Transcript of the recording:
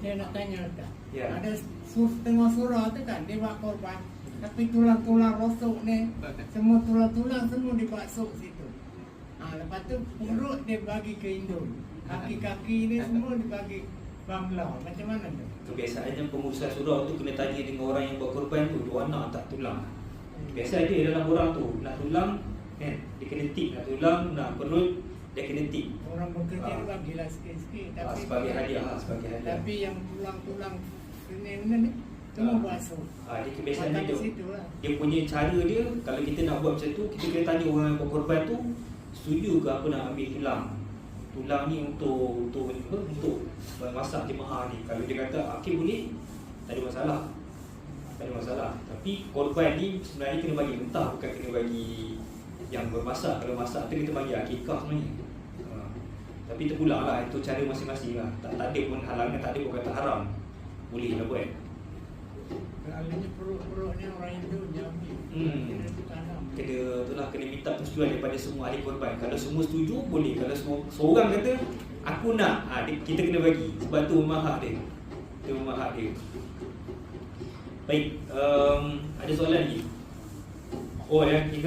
saya nak tanya Ustaz. Ya. Ada sur, tengah surah tu kan dia buat korban. Tapi tulang-tulang rosok ni semua tulang-tulang semua dibasuk situ. Ha, lepas tu perut dia bagi ke Indon. Kaki-kaki ni semua dibagi Bangla. Macam mana tu? Kebiasaannya pengurusan surau tu kena tanya dengan orang yang buat korban tu, dia nak tak tulang. Biasa dia dalam orang tu, nak tulang kan, dia kena tik nak tulang, nak perut dia kena tik. Orang bekerja Ah. dia bagilah sikit-sikit. Ah, sebagai hadiah lah, sebagai hadiah. Tapi yang tulang-tulang ni ni semua Ah. basuh. Ha, dia kebiasaan dia lah. Dia punya cara dia kalau kita nak buat macam tu, kita kena tanya orang yang buat korban tu setuju ke apa nak ambil tulang. Tulang ni untuk untuk apa? Untuk masak jemaah ni. Kalau dia kata okey boleh, tak ada masalah. Tak ada masalah. Tapi korban ni sebenarnya kena bagi mentah bukan kena bagi yang bermasak. Kalau masak tu kita bagi akikah sebenarnya. Ha. Tapi terpulang lah itu cara masing-masing lah. Tak, tak ada pun halangan, tak ada pun kata haram. Boleh lah buat. Selalunya perut-perut ni orang Hindu je ambil. Hmm. Kena tu tanam. kena itulah kena minta persetujuan daripada semua ahli korban. Kalau semua setuju boleh. Kalau semua seorang kata aku nak, ha, dia, kita kena bagi. Sebab tu memang hak dia. Itu memang hak dia. Baik, um, ada soalan lagi? Oh ya, kita